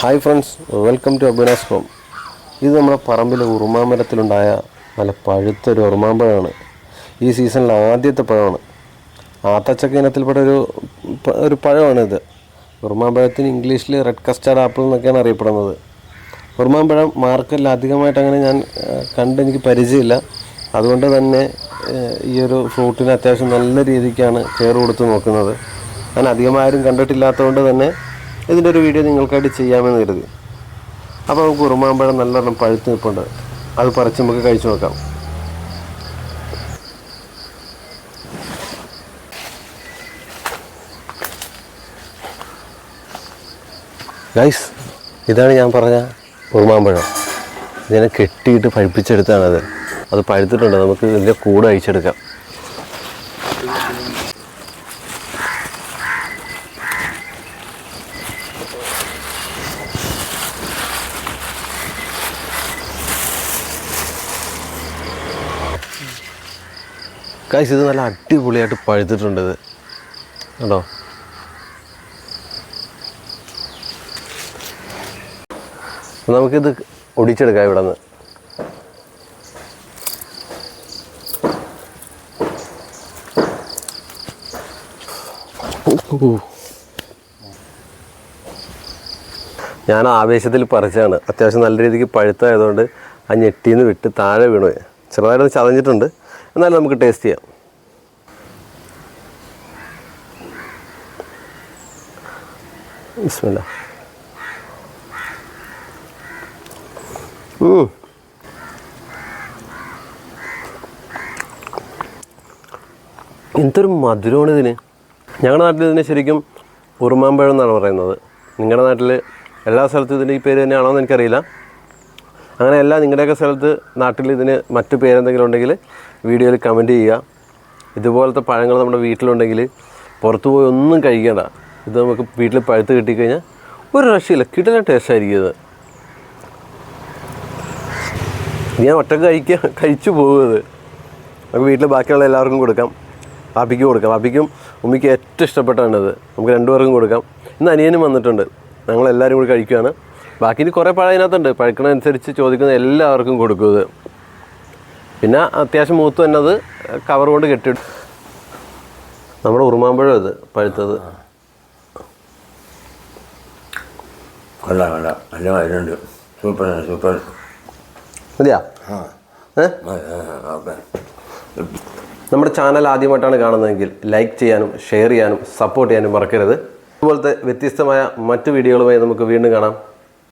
Hi friends welcome to Abinas home. ഇത് നമ്മുടെ പറമ്പിലെ ഉറുമാമരത്തിലുണ്ടായ നല്ല പഴുത്തൊരു ഉറുമാമ്പഴമാണ്. ഈ സീസണിൽ ആദ്യത്തെ പഴമാണ്. ആത്തച്ചക്ക ഇനത്തിൽപ്പെട്ട ഒരു ഒരു പഴമാണിത്. ഉറുമാമ്പഴത്തിന് ഇംഗ്ലീഷിൽ റെഡ് കസ്റ്റാർഡ് ആപ്പിൾ എന്നൊക്കെയാണ് അറിയപ്പെടുന്നത്. ഉറുമാമ്പഴം മാർക്കറ്റിൽ അധികമായിട്ട് അങ്ങനെ ഞാൻ കണ്ട് എനിക്ക് പരിചയമില്ല. അതുകൊണ്ട് തന്നെ ഈ ഒരു ഫ്രൂട്ടിന് അത്യാവശ്യം നല്ല രീതിക്കാണ് കെയർ കൊടുത്ത് നോക്കുന്നത്. ഞാൻ അധികമാരും കണ്ടിട്ടില്ലാത്തതുകൊണ്ട് തന്നെ ഇതിന്റെ ഒരു വീഡിയോ നിങ്ങൾക്കായിട്ട് ചെയ്യാമെന്ന് കരുതി. അപ്പോൾ നമുക്ക് ഉറുമാമ്പഴം നല്ലോണം പഴുത്ത് നിൽപ്പുണ്ട്. അത് പറിച്ച് നമുക്ക് കഴിച്ചു നോക്കാം. ഗൈസ് ഇതാണ് ഞാൻ പറഞ്ഞ ഉറുമാമ്പഴം ഇതിനെ കെട്ടിയിട്ട് പഴുപ്പിച്ചെടുത്താണത് അത് പഴുത്തിട്ടുണ്ട്. നമുക്ക് ഇതിന്റെ കൂടെ അഴിച്ചെടുക്കാം. ഗൈസ് ഇത് നല്ല അടിപൊളിയായിട്ട് പഴുത്തിട്ടുണ്ട് ഇത്. കേട്ടോ നമുക്കിത് ഒടിച്ചെടുക്കാം ഇവിടെ നിന്ന് ഞാൻ ആവേശത്തിൽ പറിച്ചാണ് അത്യാവശ്യം നല്ല രീതിക്ക് പഴുത്തായതുകൊണ്ട് ആ ഞെട്ടിന്ന് വിട്ട് താഴെ വീണു. ചെറുതായിട്ട് ചതഞ്ഞിട്ടുണ്ട്. എന്നാലും നമുക്ക് ടേസ്റ്റ് ചെയ്യാം. എന്തൊരു മധുരമാണ് ഇതിന്. ഞങ്ങളുടെ നാട്ടിൽ ഇതിനെ ശരിക്കും ഉറുമാമ്പഴം എന്നാണ് പറയുന്നത്. നിങ്ങളുടെ നാട്ടിൽ എല്ലാ സ്ഥലത്തും ഇതിന്റെ ഈ പേര് തന്നെയാണോ എന്ന് എനിക്കറിയില്ല. അങ്ങനെയല്ല നിങ്ങളുടെയൊക്കെ സ്ഥലത്ത് നാട്ടിൽ ഇതിന് മറ്റു പേരെന്തെങ്കിലും ഉണ്ടെങ്കിൽ വീഡിയോയിൽ കമന്റ് ചെയ്യുക. ഇതുപോലത്തെ പഴങ്ങൾ നമ്മുടെ വീട്ടിലുണ്ടെങ്കിൽ പുറത്തു പോയി ഒന്നും കഴിക്കേണ്ട. ഇത് നമുക്ക് വീട്ടിൽ പഴുത്ത് കിട്ടിക്കഴിഞ്ഞാൽ ഒരു രക്ഷയില്ല. കിട്ടുന്ന ടേസ്റ്റ് ആയിരിക്കും ഇത്. ഞാൻ ഒറ്റയ്ക്ക് കഴിക്കുക കഴിച്ചു പോകുന്നത്. നമുക്ക് വീട്ടിൽ ബാക്കിയുള്ള എല്ലാവർക്കും കൊടുക്കാം. പാപ്പിക്ക് കൊടുക്കാം. പാപ്പിക്കും ഉമ്മിക്ക് ഏറ്റവും ഇഷ്ടപ്പെട്ടാണിത് നമുക്ക് രണ്ടുപേർക്കും കൊടുക്കാം. ഇന്ന് അനിയനും വന്നിട്ടുണ്ട്. ഞങ്ങളെല്ലാവരും കൂടി കഴിക്കുകയാണ് ബാക്കി ഇനി കുറേ പഴം അതിനകത്തുണ്ട് പഴുക്കണനുസരിച്ച് ചോദിക്കുന്ന എല്ലാവർക്കും കൊടുക്കുന്നത് പിന്നെ അത്യാവശ്യം മൂത്ത് തന്നെ അത് കവർ കൊണ്ട് കെട്ടിയിട്ട്. നമ്മുടെ ഉറുമാമ്പഴം ഇത് പഴുത്തത്. കൊള്ളാം കൊള്ളാം. നല്ല മരുന്നുണ്ട് സൂപ്പർ സൂപ്പർ. മതിയാ? നമ്മുടെ ചാനൽ ആദ്യമായിട്ടാണ് കാണുന്നതെങ്കിൽ ലൈക്ക് ചെയ്യാനും ഷെയർ ചെയ്യാനും സപ്പോർട്ട് ചെയ്യാനും മറക്കരുത്. അതുപോലത്തെ വ്യത്യസ്തമായ മറ്റു വീഡിയോകളുമായി നമുക്ക് വീണ്ടും കാണാം.